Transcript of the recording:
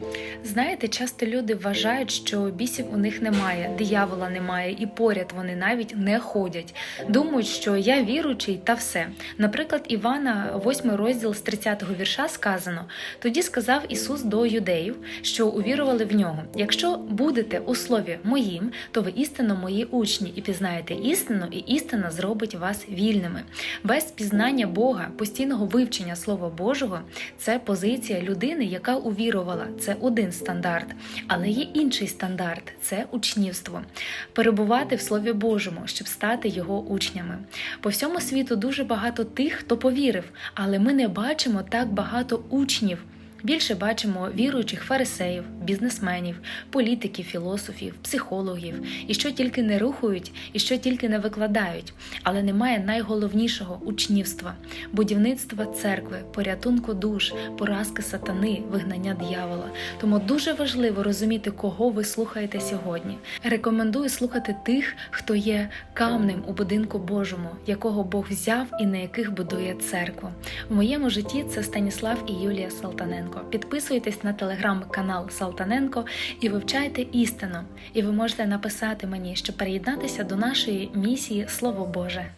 Yeah. Знаєте, часто люди вважають, що бісів у них немає, диявола немає, і поряд вони навіть не ходять. Думають, що я віруючий та все. Наприклад, Івана, 8 розділ з 30-го вірша сказано: тоді сказав Ісус до юдеїв, що увірували в нього: якщо будете у слові моїм, то ви істинно мої учні, і пізнаєте істину, і істина зробить вас вільними. Без пізнання Бога, постійного вивчення Слова Божого це позиція людини, яка увірувала. Це один стандарт, але є інший стандарт це учнівство. Перебувати в Слові Божому, щоб стати його учнями. По всьому світу дуже багато тих, хто повірив, але ми не бачимо так багато учнів. Більше бачимо віруючих фарисеїв, бізнесменів, політиків, філософів, психологів, і що тільки не рухають, і що тільки не викладають, але немає найголовнішого учнівства, будівництва церкви, порятунку душ, поразки сатани, вигнання диявола. Тому дуже важливо розуміти, кого ви слухаєте сьогодні. Рекомендую слухати тих, хто є камнем у будинку Божому, якого Бог взяв і на яких будує церкву. В моєму житті це Станіслав і Юлія Салтаненко. Підписуйтесь на телеграм-канал Салтаненко і вивчайте істину. І ви можете написати мені, щоб приєднатися до нашої місії Слово Боже.